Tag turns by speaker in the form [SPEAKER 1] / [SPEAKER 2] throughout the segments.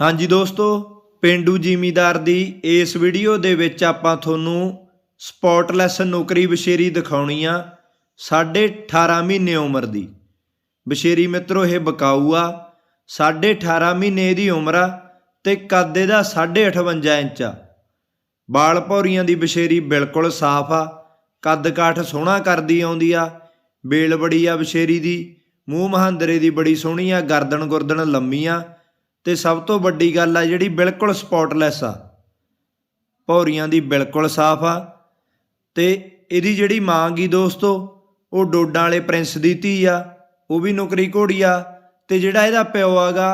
[SPEAKER 1] ਹਾਂਜੀ ਦੋਸਤੋ, ਪਿੰਡੂ ਜ਼ਿਮੀਦਾਰ ਦੀ ਇਸ ਵੀਡੀਓ ਦੇ ਵਿੱਚ ਆਪਾਂ ਤੁਹਾਨੂੰ ਸਪੌਟਲੈਸ ਨੌਕਰੀ ਬਸ਼ੇਰੀ ਦਿਖਾਉਣੀ ਆ, ਸਾਢੇ 18 ਮਹੀਨੇ ਉਮਰ ਦੀ। ਬਸ਼ੇਰੀ ਮਿੱਤਰੋ, ਇਹ ਬਕਾਊ ਆ, ਸਾਢੇ 18 ਮਹੀਨੇ ਦੀ ਉਮਰ ਆ ਤੇ ਕੱਦ ਇਹਦਾ 58 ਇੰਚ ਆ। ਬਾਲ ਭੌਰੀਆਂ ਦੀ ਬਸ਼ੇਰੀ ਬਿਲਕੁਲ ਸਾਫ਼ ਆ, ਕੱਦ ਕਾਠ ਸੋਹਣਾ ਕਰਦੀ ਆਉਂਦੀ ਆ, ਬੇਲ ਬੜੀ ਆ ਬਸ਼ੇਰੀ ਦੀ, ਮੂੰਹ ਮਹਾਂਦਰੇ ਦੀ ਬੜੀ ਸੋਹਣੀ ਆ, ਗਰਦਨ ਗੁਰਦਨ ਲੰਮੀ ਆ ਤੇ ਸਭ ਤੋਂ ਵੱਡੀ ਗੱਲ ਆ ਜਿਹੜੀ ਬਿਲਕੁਲ ਸਪੌਟਲੈਸ ਆ। ਭੌਰੀਆਂ ਦੀ ਬਿਲਕੁਲ ਸਾਫ਼ ਆ ਤੇ ਇਹਦੀ ਜਿਹੜੀ ਮਾਂ ਗਈ ਦੋਸਤੋ, ਉਹ ਡੋਡਾਂ ਵਾਲੇ ਪ੍ਰਿੰਸ ਦੀ ਧੀ ਆ, ਉਹ ਵੀ ਨੌਕਰੀ ਘੋੜੀ ਆ ਤੇ ਜਿਹੜਾ ਇਹਦਾ ਪਿਓ ਆਗਾ,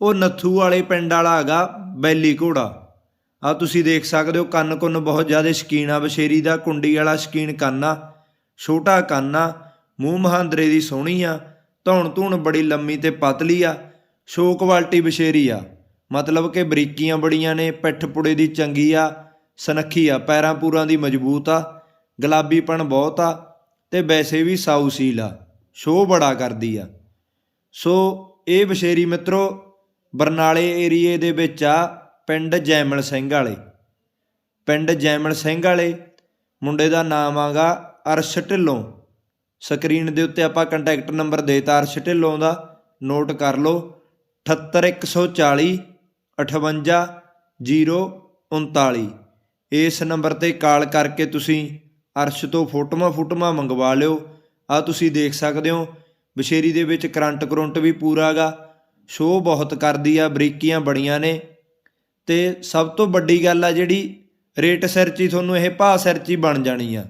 [SPEAKER 1] ਉਹ ਨੱਥੂ ਵਾਲੇ ਪਿੰਡ ਵਾਲਾ ਹੈਗਾ, ਬੈਲੀ ਘੋੜਾ। ਆ ਤੁਸੀਂ ਦੇਖ ਸਕਦੇ ਹੋ ਕੰਨ ਕੁੰਨ ਬਹੁਤ ਜ਼ਿਆਦਾ ਸ਼ਕੀਨ ਆ, ਬਸ਼ੇਰੀ ਦਾ ਕੁੰਡੀ ਵਾਲਾ ਸ਼ਕੀਨ ਕੰਨ ਆ, ਛੋਟਾ ਕੰਨ ਆ, ਮੂੰਹ ਮਹਾਂਦਰੇ ਦੀ ਸੋਹਣੀ ਆ, ਧੌਣ ਧੂਣ ਬੜੀ ਲੰਮੀ ਤੇ ਪਤਲੀ ਆ। ਸ਼ੋ ਕੁਆਲਿਟੀ ਬਸ਼ੇਰੀ ਆ। ਮਤਲਬ ਕਿ ਬਰੀਕੀਆਂ ਬੜੀਆਂ ਨੇ, ਪਿੱਠ ਪੁੜੇ ਦੀ ਚੰਗੀ ਆ, ਸਨੱਖੀ ਆ, ਪੈਰਾਂ ਪੂਰਾਂ ਦੀ ਮਜ਼ਬੂਤ ਆ, ਗੁਲਾਬੀਪਣ ਬਹੁਤ ਆ ਤੇ ਵੈਸੇ ਵੀ ਸਾਊ ਸੀਲ ਆ। ਸ਼ੋ ਬੜਾ ਕਰਦੀ ਆ। ਸੋ ਇਹ ਬਸ਼ੇਰੀ ਮਿੱਤਰੋ, ਬਰਨਾਲੇ ਏਰੀਏ ਦੇ ਵਿੱਚ ਆ, ਪਿੰਡ ਜੈਮਲ ਸਿੰਘ ਵਾਲੇ। ਪਿੰਡ ਜੈਮਲ ਸਿੰਘ ਵਾਲੇ, ਮੁੰਡੇ ਦਾ ਨਾਮ ਆਗਾ ਅਰਸ਼ ਢਿੱਲੋਂ। ਸਕਰੀਨ ਦੇ ਉੱਤੇ ਆਪਾਂ ਕੰਟੈਕਟ ਨੰਬਰ ਦੇਤਾ ਅਰਸ਼ ਢਿੱਲੋਂ ਦਾ ਨੋਟ ਕਰ ਲਓ। 78140 58039 ਇਸ ਨੰਬਰ ਤੇ ਕਾਲ ਕਰਕੇ ਤੁਸੀਂ ਅਰਸ਼ ਤੋਂ ਫੋਟੋਆਂ ਫੋਟੋਆਂ ਮੰਗਵਾ ਲਿਓ। ਆ ਤੁਸੀਂ ਦੇਖ ਸਕਦੇ ਹੋ, ਬਸ਼ੇਰੀ ਦੇ ਵਿੱਚ ਕਰੰਟ ਕਰੰਟ ਵੀ ਪੂਰਾਗਾ ਸ਼ੋਅ ਬਹੁਤ ਕਰਦੀ ਆ, ਬਰੀਕੀਆਂ ਬੜੀਆਂ ਨੇ। ਤੇ ਸਭ ਤੋਂ ਵੱਡੀ ਗੱਲ ਆ ਜਿਹੜੀ, ਰੇਟ ਸਿਰ 'ਚ ਹੀ ਤੁਹਾਨੂੰ ਇਹ ਭਾਅ ਸਿਰ 'ਚ ਹੀ ਬਣ ਜਾਣੀ ਆ।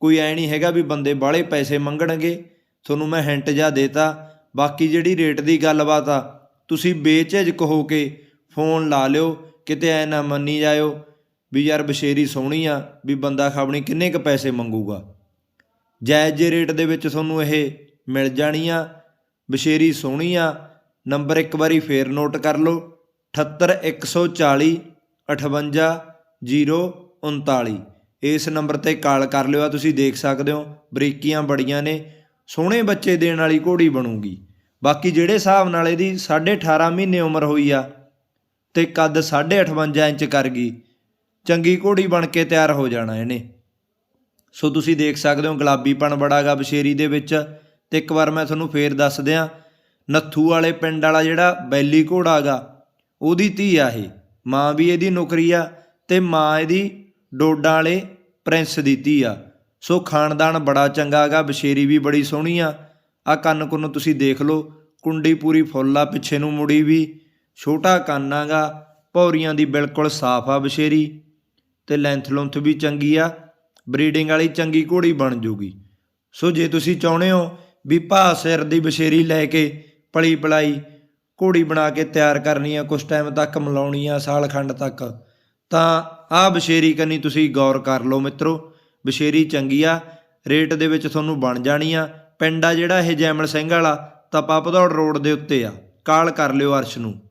[SPEAKER 1] ਕੋਈ ਐ ਨਹੀਂ ਹੈਗਾ ਵੀ ਬੰਦੇ ਬਾਹਲੇ ਪੈਸੇ ਮੰਗਣਗੇ। ਤੁਹਾਨੂੰ ਮੈਂ ਹਿੰਟ ਜਾ ਦੇਤਾ। ਬਾਕੀ ਜਿਹੜੀ ਰੇਟ ਦੀ ਗੱਲਬਾਤ ਆ ਤੁਸੀਂ ਬੇਝਿਜਕ ਹੋ ਕੇ ਫੋਨ ਲਾ ਲਿਓ, ਕਿਤੇ ਐ ਨਾ ਮੰਨੀ ਜਾਇਓ ਵੀ ਯਾਰ ਬਸ਼ੇਰੀ ਸੋਹਣੀ ਆ, ਵੀ ਬੰਦਾ ਖਾਬਣੀ ਕਿੰਨੇ ਕ ਪੈਸੇ ਮੰਗੂਗਾ। ਜਾਇਜ਼ ਜੇ ਰੇਟ ਦੇ ਵਿੱਚ ਤੁਹਾਨੂੰ ਇਹ ਮਿਲ ਜਾਣੀ ਆ, ਬਸ਼ੇਰੀ ਸੋਹਣੀ ਆ, ਨੰਬਰ ਇੱਕ ਵਾਰੀ ਫੇਰ ਨੋਟ ਕਰ ਲਓ 78140 58039 ਇਸ ਨੰਬਰ ਤੇ ਕਾਲ ਕਰ ਲਿਓ ਆ, ਤੁਸੀਂ ਦੇਖ ਸਕਦੇ ਹੋ, ਬਰੀਕੀਆਂ ਬੜੀਆਂ ਨੇ, ਸੋਹਣੇ ਬੱਚੇ ਦੇਣ ਵਾਲੀ ਘੋੜੀ ਬਣੂਗੀ। ਬਾਕੀ ਜਿਹੜੇ ਹਿਸਾਬ ਨਾਲ ਇਹਦੀ 18.5 ਮਹੀਨੇ ਉਮਰ ਹੋਈ ਆ ਤੇ ਕੱਦ 58 ਇੰਚ ਕਰ ਗਈ, ਚੰਗੀ ਘੋੜੀ ਬਣ ਕੇ ਤਿਆਰ ਹੋ ਜਾਣਾ ਇਹਨੇ। ਸੋ ਤੁਸੀਂ ਦੇਖ ਸਕਦੇ ਹੋ ਗੁਲਾਬੀਪਣ ਬੜਾਗਾ ਬਸ਼ੇਰੀ ਦੇ ਵਿੱਚ। ਤੇ ਇੱਕ ਵਾਰ ਮੈਂ ਤੁਹਾਨੂੰ ਫੇਰ ਦੱਸ ਦਿਆਂ, ਨੱਥੂ ਵਾਲੇ ਪਿੰਡ ਵਾਲਾ ਜਿਹੜਾ ਬੈਲੀ ਘੋੜਾਗਾ ਉਹਦੀ ਧੀ ਆ ਇਹ। ਮਾਂ ਵੀ ਇਹਦੀ ਨੌਕਰੀ ਆ ਤੇ ਮਾਂ ਇਹਦੀ ਡੋਡਾਂ ਵਾਲੇ ਪ੍ਰਿੰਸ ਦੀ ਧੀ ਆ। ਸੋ ਖਾਨਦਾਨ ਬੜਾ ਚੰਗਾ ਗਾ ਬਸ਼ੇਰੀ ਵੀ ਬੜੀ ਸੋਹਣੀ ਆ। ਆ ਕੰਨ ਕੁੰਨ ਤੁਸੀਂ ਦੇਖ ਲਓ, ਕੁੰਡੀ ਪੂਰੀ ਫੁੱਲ ਆ, ਪਿੱਛੇ ਨੂੰ ਮੁੜੀ ਵੀ। ਛੋਟਾ ਕੰਨ ਆਗਾ, ਭੌਰੀਆਂ ਦੀ ਬਿਲਕੁਲ ਸਾਫ਼ ਆ ਬਸ਼ੇਰੀ ਤੇ ਲੈਂਥ ਲੁੰਥ ਵੀ ਚੰਗੀ ਆ ਬਰੀਡਿੰਗ ਵਾਲੀ ਚੰਗੀ ਘੋੜੀ ਬਣ ਜੂਗੀ। ਸੋ ਜੇ ਤੁਸੀਂ ਚਾਹੁੰਦੇ ਹੋ ਵੀ ਭਾ ਸਿਰ ਦੀ ਬਸ਼ੇਰੀ ਲੈ ਕੇ ਪਲੀ ਪਲਾਈ ਘੋੜੀ ਬਣਾ ਕੇ ਤਿਆਰ ਕਰਨੀ ਆ ਕੁਝ ਟਾਈਮ ਤੱਕ ਮਿਲਾਉਣੀ ਆ, ਸਾਲ ਖੰਡ ਤੱਕ, ਤਾਂ ਆਹ ਬਸ਼ੇਰੀ ਕੰਨੀ ਤੁਸੀਂ ਗੌਰ ਕਰ ਲਓ ਮਿੱਤਰੋ। ਬਸ਼ੇਰੀ ਚੰਗੀ ਆ ਰੇਟ ਦੇ ਵਿੱਚ ਤੁਹਾਨੂੰ ਬਣ ਜਾਣੀ ਆ। ਪਿੰਡ ਆ ਜਿਹੜਾ ਇਹ ਜੈਮਲ ਸਿੰਘ ਵਾਲਾ ਤਪਾ ਭਦੌੜ ਰੋਡ ਦੇ ਉੱਤੇ ਆ। ਕਾਲ ਕਰ ਲਿਓ ਅਰਸ਼ ਨੂੰ।